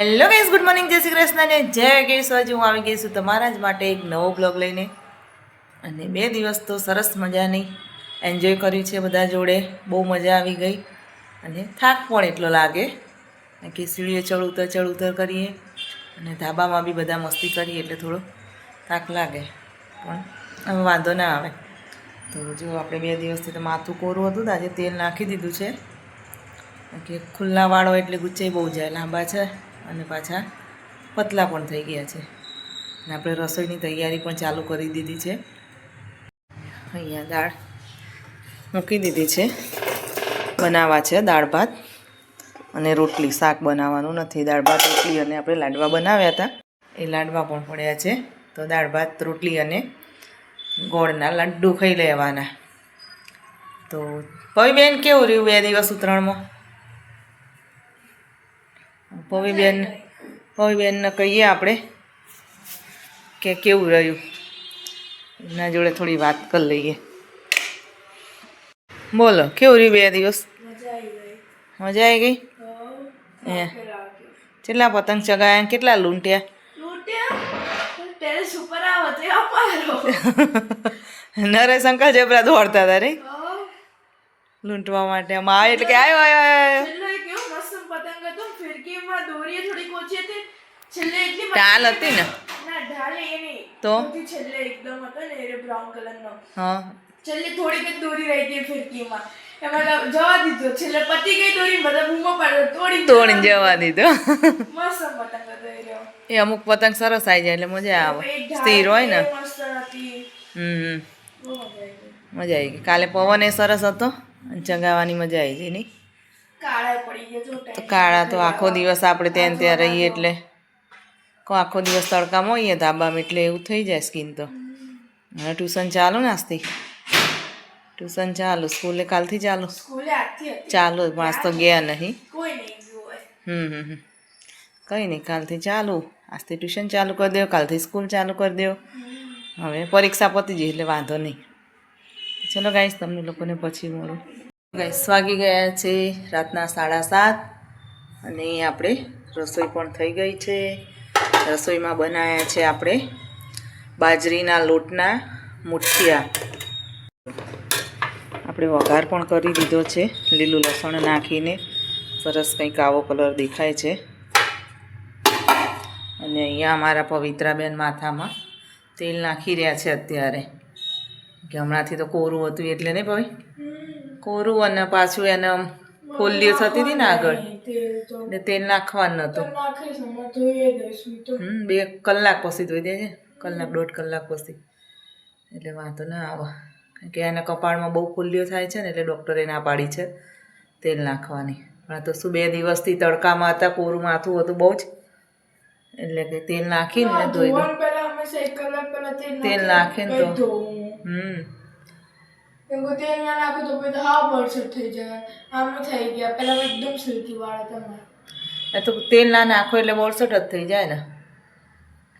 Hello guys good morning જય શ્રી કૃષ્ણ ને જય કેશવાજી હું આવી ગઈ છું તમારા જ માટે એક નવો બ્લોગ લઈને. અને બે દિવસ તો સરસ મજાની એન્જોય કર્યું છે બધા જોડે. બહુ મજા આવી ગઈ. અને થાક પણ એટલો લાગે. કે સીડીએ ચડ ઉતર ચડ ઉતર કરીએ. અને ધાબામાં બી બધા મસ્તી કરીએ એટલે થોડો થાક લાગે. પણ હવે વાંધો ના આવે. તો જો આપણે બે દિવસથી તો માથું કોરું હતું તો આજે તેલ નાખી દીધું છે. કે ખુલ્લા વાળો એટલે ગુચ્ચે બહુ જાય, લાંબા છે. અને પાછા પતલા પણ થઈ ગયા છે. અને આપણે રસોઈની તૈયારી પણ ચાલુ કરી દીધી છે. અહીંયા દાળ મૂકી દીધી છે. બનાવવા છે દાળ ભાત અને રોટલી. શાક બનાવવાનું નથી. દાળ ભાત, રોટલી અને આપણે લાડવા બનાવ્યા હતા. એ લાડવા પણ પડ્યા છે. તો દાળ ભાત, રોટલી અને ગોળના લડ્ડુ ખાઈ લેવાના. તો ભાઈ બેન, કેવું રહ્યું બે દિવસ ઉત્તરાયણમાં પવીબેન પવીબેનને કહીએ આપણે કે કેવું રહ્યું? એના જોડે થોડી વાત કરી લઈએ. બોલો કેવું રહ્યું બે દિવસ? મજા આવી ગઈ? હે કેટલા પતંગ ચગાયા કેટલા લૂંટ્યા? નરેશંકર જેબરા દોડતા હતા રે? લૂંટવા માટે આમાં એટલે કે આવ્યો આવ્યો આવ્યો છેલ્લે કેવો મસ્ત પતંગ હતો ફિરકીમાં દોરીએ થોડી ઓછી હતી. છેલ્લે એટલી ટાલ હતી ને? ના ઢાલે એ નહીં. તો? છેલ્લે એકદમ હતો ને એ બ્રાઉન કલરનો હા. છેલ્લે થોડીક જ દોરી રહી હતી ફિરકીમાં. એમાં જવા દીધો. છેલ્લે પતી ગઈ દોરી બધા બૂમો પાડ્યો. તોડી જવા દીધો. મસ્ત પતંગ હતો એ અમુક પતંગ સરસ આવી જાય એટલે મજા આવે. સ્થિર હોય ને? મસ્ત હતી. હમ મજા આવી ગઈ. કાલે પવન એ સરસ હતો. ચગાવવાની મજા આવી ગઈ નહીં? કાળા તો કાળા તો આખો દિવસ આપણે ત્યાં ત્યાં રહીએ એટલે કો આખો દિવસ તડકામાં હોઈએ ધાબામાં એટલે એવું થઈ જાય સ્કીન તો. હવે ટ્યુશન ચાલુ ને આજથી ટ્યુશન ચાલુ સ્કૂલે કાલથી ચાલુ? ચાલો પણ તો ગયા નહીં. હમ હમ હમ. કંઈ નહીં કાલથી ચાલુ. આજથી ટ્યુશન ચાલુ કરી દો કાલથી સ્કૂલ ચાલુ કરી દો હવે પરીક્ષા પતી જઈ એટલે વાંધો નહીં. ચલો ગાઈશ તમને લોકોને પછી મળું. ગાઈસ વાગી ગયા છે રાતના સાડા સાત અને આપણે રસોઈ પણ થઈ ગઈ છે. રસોઈમાં બનાવ્યા છે આપણે બાજરીના લોટના મુઠિયા. આપણે વઘાર પણ કરી દીધો છે. લીલું લસણ નાખીને સરસ કંઈક આવો કલર દેખાય છે. અને અહીંયા અમારા પવિત્રાબેન માથામાં તેલ નાખી રહ્યા છે અત્યારે. કે હમણાંથી તો કોરું હતું એટલે નહીં ભાઈ? કોરું અને પાછું એને ફોલ્લીઓ થતી હતી ને આગળ. ને એટલે તેલ નાખવાનું નહોતું નાખીશ હમણાં ધોઈએ દઈશું તો. હમ બે કલાક પછી ધોઈ દેજે. કલાક દોઢ કલાક પછી. એટલે વાંધો ના આવે. કારણ કે એના કપાળમાં બહુ ફૂલ્લીઓ થાય છે ને એટલે ડૉક્ટરે ના પાડી છે તેલ નાખવાની. પણ તો શું બે દિવસથી તડકામાં હતા કોરું માથું હતું બહુ જ. એટલે કે તેલ નાખીને ધોઈ દો તેલ નાખીને નાખી નાખે તો. હમ. કેમ કે તેલ ના નાખું તો પછી હાવ બળસટ થઈ જાય આમ થઈ ગયા. પહેલા એકદમ સિલ્કી વાળા તમે તો તેલ ના નાખો એટલે બોરસટ જ થઈ જાય ને.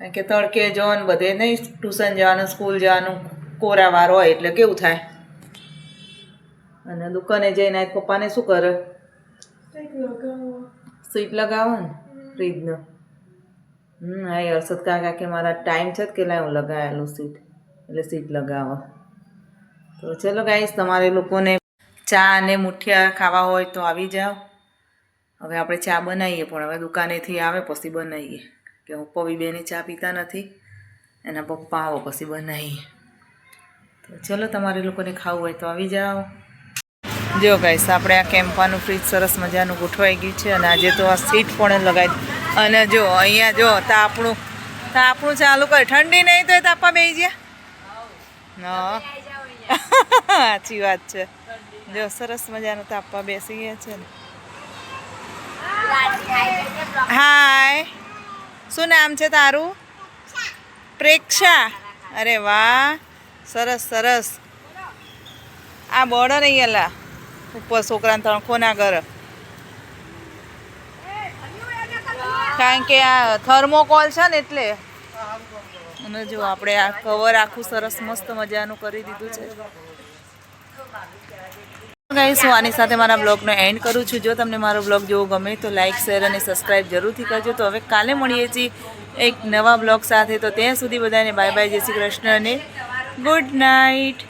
કારણ કે તડકે જવાનું બધે નહીં ટ્યુશન જવાનું સ્કૂલ જવાનું કોરાવાર હોય એટલે કેવું થાય? અને દુકાને જઈને પપ્પાને શું કરે? સ્વીટ લગાવો ને ફ્રીજનો. હમ હા હર્ષદ કાકા કે મારા ટાઈમ છે જ કે લાવ લગાવેલું સીટ એટલે સીટ લગાવો. તો ચલો ગાઈશ તમારે લોકોને ચા અને મુઠિયા ખાવા હોય તો આવી જાઓ. હવે આપણે ચા બનાવીએ, પણ હવે દુકાનેથી આવે, પછી બનાવીએ. કે હું પવી બેને ચા પીતા નથી, એના પપ્પા આવો, પછી બનાવીએ. તો ચલો તમારે લોકોને ખાવું હોય તો આવી જાઓ. જો ગાઈસ આપણે આ કેમ્પાનું ફ્રીજ સરસ મજાનું ગોઠવાઈ ગયું છે, અને આજે તો આ સીટ પણ લગાવી અને જો, અહીંયા જો, તાપણું તાપણું ચાલુ કરે. ઠંડી નહીં તો તાપા બેસી ગયા. હા. સાચી વાત છે. જો, સરસ મજાનું તાપવા બેસી ગયા છે ને. હાય શું નામ છે તારું? પ્રેક્ષા. અરે વાહ, સરસ સરસ. આ બોર્ડર નહીં અલા ઉપર છોકરાને તણખો ના કર કારણ કે આ થર્મોકોલ છે ને એટલે અને જો આપણે આ કવર આખું સરસ મસ્ત મજાનું કરી દીધું છે. ગાઈસ હું આની સાથે મારા બ્લોગનો એન્ડ કરું છું. જો તમને મારો બ્લોગ જોવો ગમે તો લાઇક શેર અને સબસ્ક્રાઈબ જરૂરથી કરજો. તો હવે કાલે મળીએ છીએ એક નવા બ્લોગ સાથે. તો ત્યાં સુધી બધાને બાય બાય જય શ્રી કૃષ્ણ અને ગુડ નાઇટ